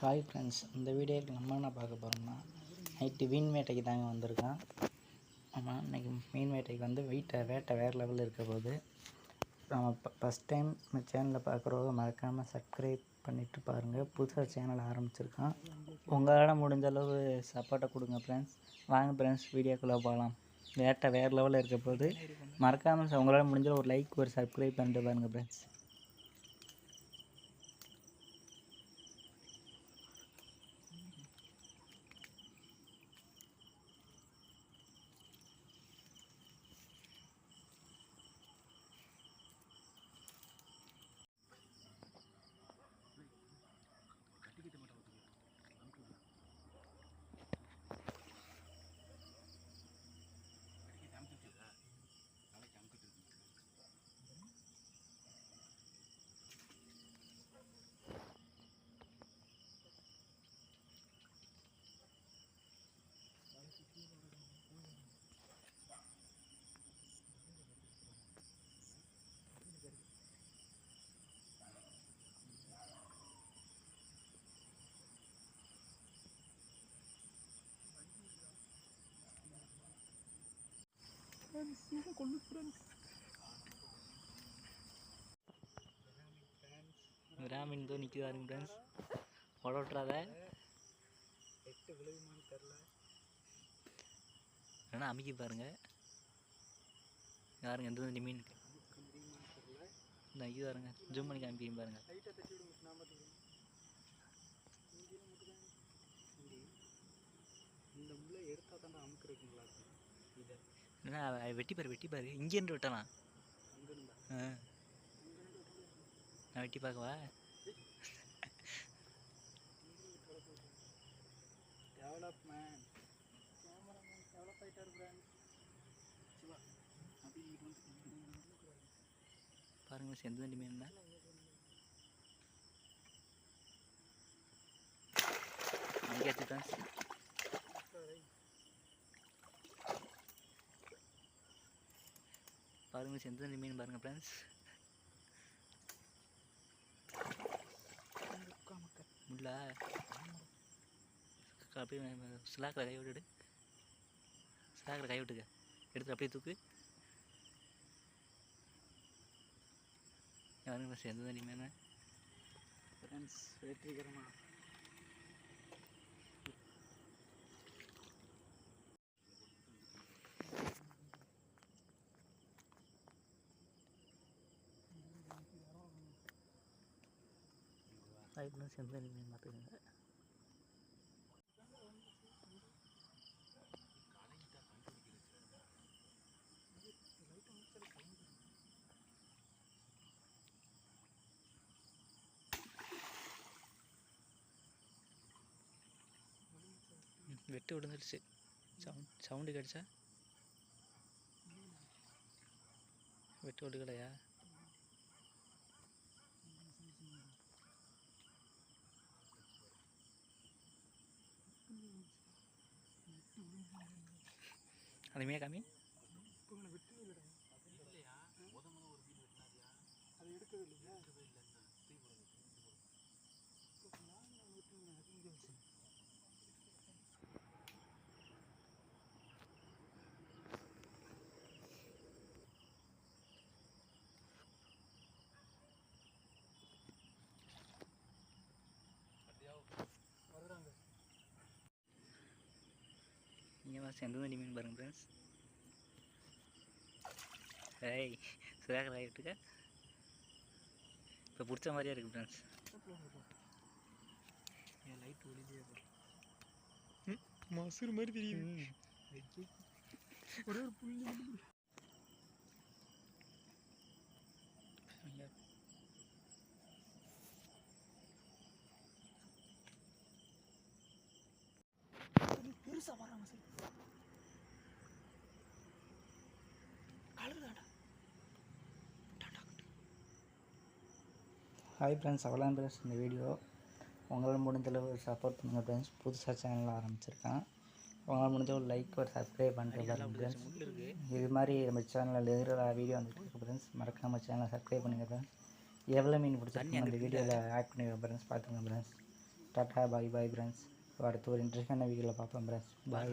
Hi friends இந்த வீடியோக்கு நம்ம என்ன பார்க்க போகிறோம்னா நைட்டு மீன் வேட்டைக்கு தாங்க வந்திருக்கோம். ஆமாம் இன்றைக்கி மீன் வேட்டைக்கு வந்து வீட்டை வேட்டை வேறு லெவலில் இருக்க போது நம்ம ஃபஸ்ட் டைம் நம்ம சேனலில் பார்க்குறவங்க மறக்காமல் சப்ஸ்கிரைப் பண்ணிவிட்டு பாருங்கள் புதுசாக சேனல் ஆரம்பிச்சிருக்கோம். உங்களால் முடிஞ்ச அளவு சப்போர்ட்டை கொடுங்க ஃப்ரெண்ட்ஸ் வாங்க ஃப்ரெண்ட்ஸ் வீடியோக்குள்ளே போகலாம் வேட்டை வேறு லெவலில் இருக்க போது மறக்காமல் உங்களால் முடிஞ்ச ஒரு லைக் ஒரு சப்ஸ்கிரைப் பண்ணிட்டு பாருங்கள் ஃப்ரெண்ட்ஸ் விராமின் தோ நிற்கிறாருங்க ஃப்ரெண்ட்ஸ் உடவிட்றாத எட்டு விழுகுமான்னு தெரில வேணா அமைக்க பாருங்க. யாருங்க எந்த இந்த மீன். நமக்கு இந்த இது பாருங்க ஜூம் பண்ணி காமிக்கிறீங்க பாருங்க. இந்த முள்ளை எடுத்தால் தானே அமுக்கிறதுக்கு நல்லா இதை. என்ன வெட்டிப்பார் வெட்டிப்பார் இங்கேருந்து விட்டலாம் நான் வெட்டி பார்க்கவா? டெவலப் மேன் கேமராமேன் டெவலப் ஆகிட்டார் பிராண்ட் சிவா அப்படி பாருங்க தண்டி மீன் தான் இங்கே பாருங்க எந்த மீன் பாருங்க ஃப்ரெண்ட்ஸ் முள்ளா அப்படியே ஸ்லாக்கில் கை விட்டுடு. ஸ்லாக்கில் கை விட்டுக்க. எடுத்து அப்படியே தூக்கு. யாருங்க சேர்ந்து தண்ணி மேலே ஃப்ரெண்ட்ஸ் வெற்றிகரமாக அதுக்குள்ள சேர்ந்து தண்ணி மீன் பார்த்துக்கோங்க வெட்டு விழுந்துருச்சு சவுண்ட் சவுண்டு கிடச்சா வெட்டு விழுகலையா அந்த மீனை காமி இப்போ எடுக்கவே இல்லை இல்லைடா இல்லையா முத முத ஒரு மீன் வெட்டினாரியா அது எடுக்கவே இல்லையா எடுக்கவே இல்லை நான் விட்டுருந்தேன் அது இங்கே வச்சு வருதாங்க தண்ணி மீன் பாருங்க ஃப்ரெண்ட்ஸ் ஏய் சுதாகர் ஆகிட்டுக்க இப்போ பிடிச்ச மாதிரியே இருக்குது ஃப்ரெண்ட்ஸ் என் லைட் ஒளிதே மசூர் மாதிரி தெரியுது. ஒரே ஒரு புள்ளி மட்டும் பிடி. அது பெருசா வராங்க சார் கலர் தாண்டா ஹாய் ஃப்ரெண்ட்ஸ் அவ்வளோ ஃப்ரெண்ட்ஸ் இந்த வீடியோ. உங்களால் முடிஞ்ச அளவு சப்போர்ட் பண்ணுங்கள் ஃப்ரெண்ட்ஸ் புதுசாக சேனல் ஆரம்பிச்சிருக்கேன். உங்களால் முடிஞ்ச ஒரு லைக் ஒரு சப்ஸ்கிரைப் பண்ணிட்டு பாருங்க ஃப்ரெண்ட்ஸ் இது மாதிரி நம்ம சேனலில் ரெகுலராக வீடியோ வந்துட்டு இருக்கு ஃப்ரெண்ட்ஸ் மறக்காமல் சேனலை சப்ஸ்கிரைப் பண்ணுங்கள் ஃப்ரெண்ட்ஸ் எவ்வளோ மீன் பிடிச்சிருக்கோம் அந்த வீடியோவில் ஆட் பண்ணிடுங்க ஃப்ரெண்ட்ஸ் பார்த்துங்க friends tata bye bye friends அடுத்து ஒரு இன்ட்ரெஸ்டான வீடியோவில் பார்ப்போம் பிரஸ் பாய்